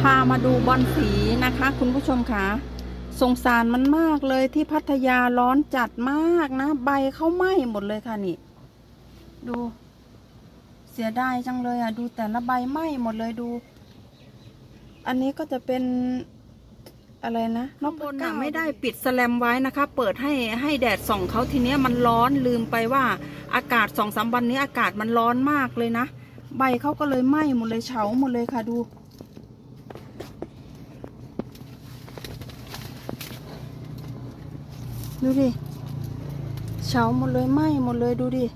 พามาดูบอลสีนะคะ คุณผู้ชมคะสงสารมันมากเลยที่พัทยาร้อนจัดมากนะ ใบเข้าไหม้หมดเลยค่ะนี่ ดู เสียดายจังเลยอะ ดูแต่ละใบไหม้หมดเลยดู อันนี้ก็จะเป็นอะไรนะนอกบนนะไม่ได้ปิดสแลมไว้นะคะ เปิดให้ให้แดดส่องเขาทีเนี้ยมันร้อนลืมไปว่า อากาศสองสามวันนี้อากาศมันร้อนมากเลยนะ ใบเขาก็เลยไหม้หมดเลยเฉาหมดเลยค่ะดู ดูดิเฉาหมดเลยไหม้หมดเลยดูดิ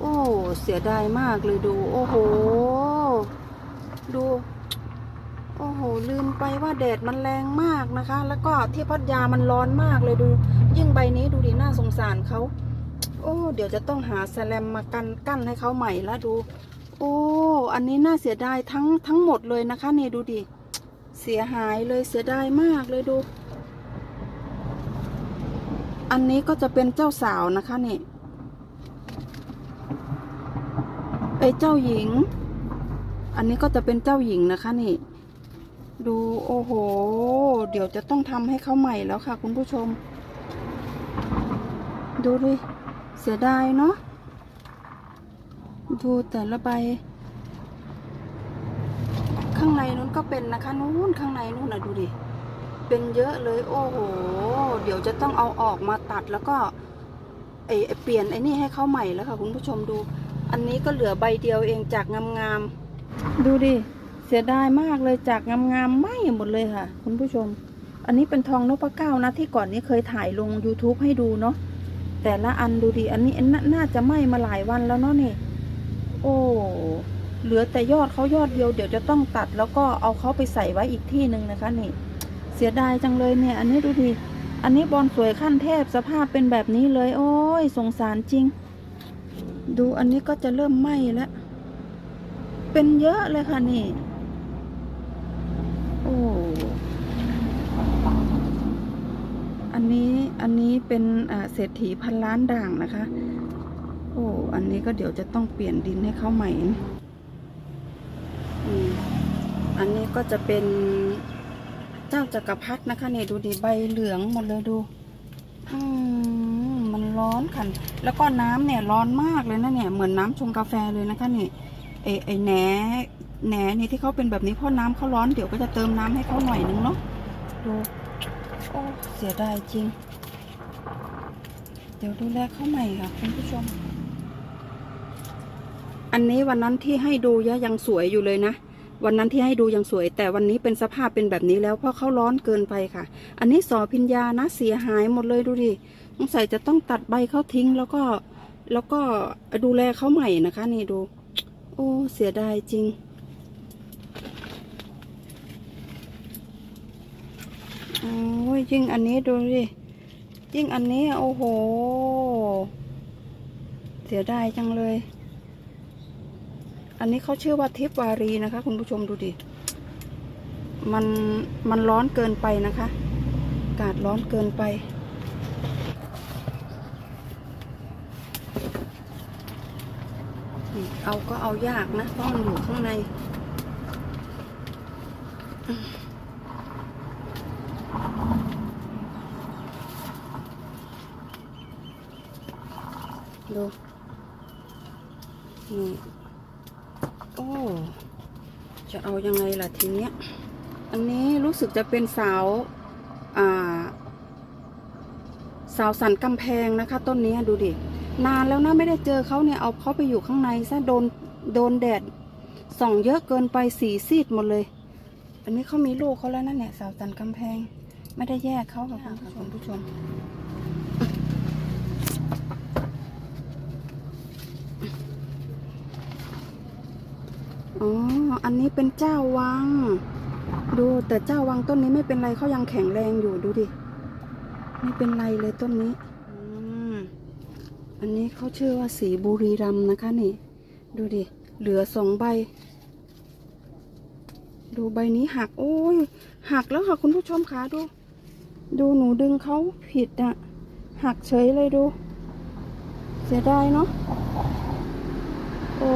โอ้เสียดายมากเลยดู โอ้โห ดู โอ้โห ลืมไปว่าแดดมันแรงมากนะคะ แล้วก็ที่พัทยามันร้อนมากเลยดู ยิ่งใบนี้ดูดิน่าสงสารเขาโอ้ เดี๋ยวจะต้องหาแสลมมากันกั้นให้เขาใหม่แล้วดู โอ้ อันนี้น่าเสียดายทั้งทั้งหมดเลยนะคะนี่ดูดิ เสียหายเลยเสียดายมากเลยดู อันนี้ก็จะเป็นเจ้าสาวนะคะนี่ไอยเจ้าหญิง อันนี้ก็จะเป็นเจ้าหญิงนะคะนี่ ดูโอ้โห เดี๋ยวจะต้องทำให้เขาใหม่แล้วค่ะ คุณผู้ชม ดูดิเสียดายเนาะดูแต่ละใบ ข้างในนู้นก็เป็นนะคะนู้นข้างในนู้นนะดูดิ เป็นเยอะเลย โอ้โห เดี๋ยวจะต้องเอาออกมาตัดแล้วก็ไอไอเปลี่ยนไอ้นี่ให้เขาใหม่แล้วค่ะคุณผู้ชมดู อันนี้ก็เหลือใบเดียวเองจากงามๆดูดิเสียดายมากเลยจากงามๆไหม้หมดเลยค่ะ คุณผู้ชม อันนี้เป็นทองนพเก้านะที่ก่อนนี้เคยถ่ายลง YouTube ให้ดูเนาะแต่ละอันดูดิอันนี้นน่าจะไหม้มาหลายวันแล้วเนาะนี่ โอ้เหลือแต่ยอดเขายอดเดียวเดี๋ยวจะต้องตัดแล้วก็เอาเขาไปใส่ไว้อีกที่หนึ่งนะคะนี่ สียดายจังเลยเนี่ย อันนี้ดูดิอันนี้บอลสวยขั้นเทพสภาพเป็นแบบนี้เลย โอ้ยสงสารจริง ดูอันนี้ก็จะเริ่มไหม้แล้ว เป็นเยอะเลยค่ะนี่ โอ้อันนี้อันนี้เป็นเศรษฐีพันล้านด่างนะคะ โอ้อันนี้ก็เดี๋ยวจะต้องเปลี่ยนดินให้เขาใหม่อันนี้ก็จะเป็น เจ้าจักรพรรดินะคะเนี่ยดูดิใบเหลืองหมดเลยดู อืมมันร้อนค่ะแล้วก็น้ำเนี่ยร้อนมากเลยนะเนี่ย เหมือนน้ำชงกาแฟเลยนะคะเนี่ยไอไอแหนแหนนี่ที่เขาเป็นแบบนี้เพราะน้ำเขาร้อนเดี๋ยวก็จะเติมน้ำให้เขาหน่อยนึงเนาะดูโอ้เสียดายจริง เดี๋ยวดูแลเขาใหม่ค่ะคุณผู้ชม อันนี้วันนั้นที่ให้ดูยะยังสวยอยู่เลยนะ วันนั้นที่ให้ดูยังสวย แต่วันนี้เป็นสภาพเป็นแบบนี้แล้วเพราะเขาร้อนเกินไปค่ะ อันนี้สอพิญญานะเสียหายหมดเลยดูดิสงสัยจะต้องตัดใบเขาทิ้งแล้วก็แล้วก็ดูแลเขาใหม่นะคะ นี่ดู โอ้เสียดายจริง โอ้ยยิ่งอันนี้ดูดิยิ่งอันนี้โอ้โห เสียดายจังเลย อันนี้เขาชื่อว่าทิพวารีนะคะ คุณผู้ชมดูดิ มันมันร้อนเกินไปนะคะ อากาศร้อนเกินไป เอาก็เอายากนะเพราะมันอยู่ข้างในดูนี่ จะเอายังไงล่ะทีเนี้ย อันนี้รู้สึกจะเป็นสาวอ่าสาวสันกำแพงนะคะ ต้นนี้ดูดิ นานแล้วนะไม่ได้เจอเขาเนี่ยเอาเขาไปอยู่ข้างในซะโดนโดนแดดส่องเยอะเกินไปสีซีดหมดเลย อันนี้เขามีลูกเขาแล้วนะเนี่ยสาวสันกำแพง ไม่ได้แยกเขากับคุณผู้ชม อ๋อ อันนี้เป็นเจ้าวัง ดูแต่เจ้าวังต้นนี้ไม่เป็นไรเขายังแข็งแรงอยู่ดูดิ ไม่เป็นไรเลยต้นนี้อือันนี้เขาชื่อว่าสีบุรีรัมนะคะนี่ ดูดิ เหลือสองใบ ดูใบนี้หัก โอ้ยหักแล้วค่ะคุณผู้ชมคะดู ดูหนูดึงเขาผิดอะหักเฉยเลยดู เสียดายเนาะโอ้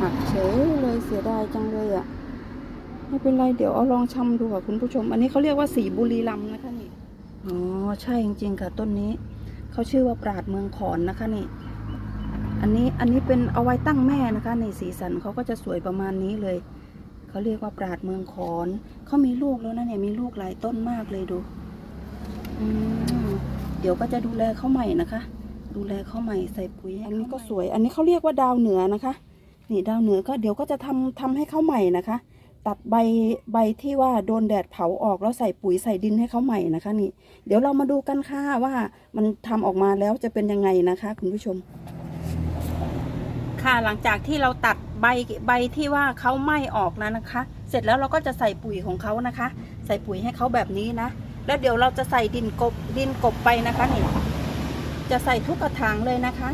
หักเฉย สียดายจังเลยอะ่ะ ไม่เป็นไร เดี๋ยวเอาลองชำดูค่ะคุณผู้ชม อันนี้เขาเรียกว่าสีบุรีรัมย์นะคะนี่ อ๋อ ใช่จริงๆค่ะต้นนี้ เขาชื่อว่าปราดเมืองขอนนะคะนี่ อันนี้ อันนี้เป็นเอาไว้ตั้งแม่นะคะในสีสันเขาก็จะสวยประมาณนี้เลย เขาเรียกว่าปราดเมืองขอน เขามีลูกแล้วนะเนี่ยมีลูกหลายต้นมากเลยดู อืมเดี๋ยวก็จะดูแลเขาใหม่นะคะ ดูแลเขาใหม่ใส่ปุ๋ยอันนี้ก็สวย อันนี้เขาเรียกว่าดาวเหนือนะคะ นี่ดาวเหนือก็เดี๋ยวก็จะทำทำให้เขาใหม่นะคะ ตัดใบใบที่ว่าโดนแดดเผาออกแล้วใส่ปุ๋ยใส่ดินให้เขาใหม่นะคะนี่ เดี๋ยวเรามาดูกันค่ะว่ามันทำออกมาแล้วจะเป็นยังไงนะคะ คุณผู้ชม ค่ะหลังจากที่เราตัดใบใบที่ว่าเขาไหม้ออกแล้วนะคะ เสร็จแล้วเราก็จะใส่ปุ๋ยของเขานะคะ ใส่ปุ๋ยให้เขาแบบนี้นะ แล้วเดี๋ยวเราจะใส่ดินกบดินกบไปนะคะนี่จะใส่ทุกกระถางเลยนะคะ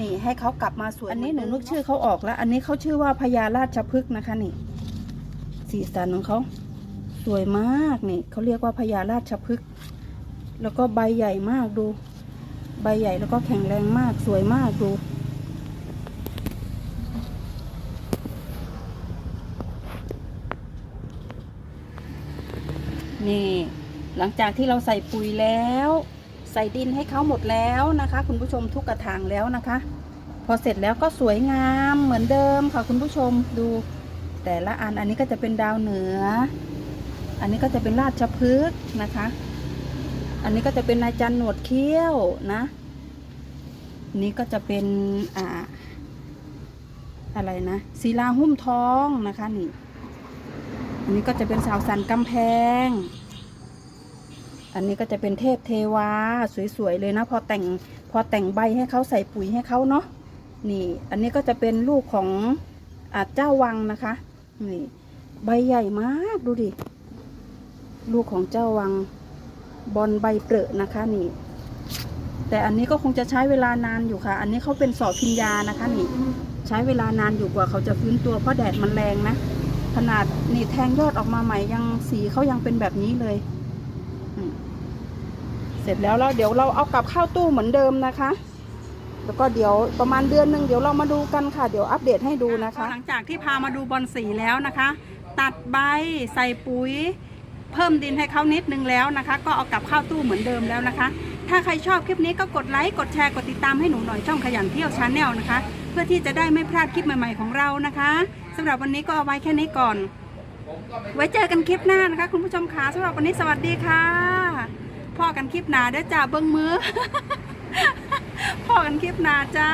นี่ให้เขากลับมาสวยอันนี้หนูนึกชื่อเขาออกแล้ว อันนี้เขาชื่อว่าพญาราชพฤกษ์นะคะนี่ สีสันของเขาสวยมากนี่เขาเรียกว่าพญาราชพฤกษ์แล้วก็ใบใหญ่มากดู ใบใหญ่แล้วก็แข็งแรงมากสวยมากดูนี่หลังจากที่เราใส่ปุ๋ยแล้ว ใส่ดินให้เขาหมดแล้วนะคะ คุณผู้ชมทุกกระถางแล้วนะคะ พอเสร็จแล้วก็สวยงามเหมือนเดิมค่ะคุณผู้ชมดูแต่ละอันอันนี้ก็จะเป็นดาวเหนือ อันนี้ก็จะเป็นราชพฤกษ์นะคะ อันนี้ก็จะเป็นนายจันหนวดเขี้ยวนะนนี้ก็จะเป็นอ่าอะไรนะศิลาหุ้มทองนะคะนี่ อันนี้ก็จะเป็นสาวสันกำแพง อันนี้ก็จะเป็นเทพเทวาสวยๆเลยนะ พอแต่งพอแต่งใบให้เขาใส่ปุ๋ยให้เขาเนาะนี่ อันนี้ก็จะเป็นลูกของอเจ้าวังนะคะนี่ใบใหญ่มากดูดิลูกของเจ้าวังบอลใบเปรอะนะคะนี่ แต่อันนี้ก็คงจะใช้เวลานานอยู่ค่ะ อันนี้เขาเป็นสอพิญญานะคะนี่ ใช้เวลานานอยู่กว่าเขาจะฟื้นตัวเพราะแดดมันแรงนะขนาดนี่แทงยอดออกมาใหม่ยังสีเขายังเป็นแบบนี้เลย อืม เสร็จแล้วแล้วเดี๋ยวเราเอากลับเข้าตู้เหมือนเดิมนะคะ แล้วก็เดี๋ยวประมาณเดือนหนึ่งเดี๋ยวเรามาดูกันค่ะ เดี๋ยวอัปเดตให้ดูนะคะ หลังจากที่พามาดูบอลสีแล้วนะคะ ตัดใบใส่ปุ๋ย เพิ่มดินให้เขานิดนึงแล้วนะคะ ก็เอากลับเข้าตู้เหมือนเดิมแล้วนะคะ ถ้าใครชอบคลิปนี้ก็กดไลค์กดแชร์กดติดตามให้หนูหน่อยช่องขยันเที่ยวชาแนลนะคะ เพื่อที่จะได้ไม่พลาดคลิปใหม่ๆของเรานะคะสำหรับวันนี้ก็เอาไว้แค่นี้ก่อน ไว้เจอกันคลิปหน้านะคะ คุณผู้ชมขาสำหรับวันนี้สวัสดีค่ะ พ่อกันคลิปหนาเด้อจ้าเบิ้งมือ พ่อกันคลิปหนาจ้า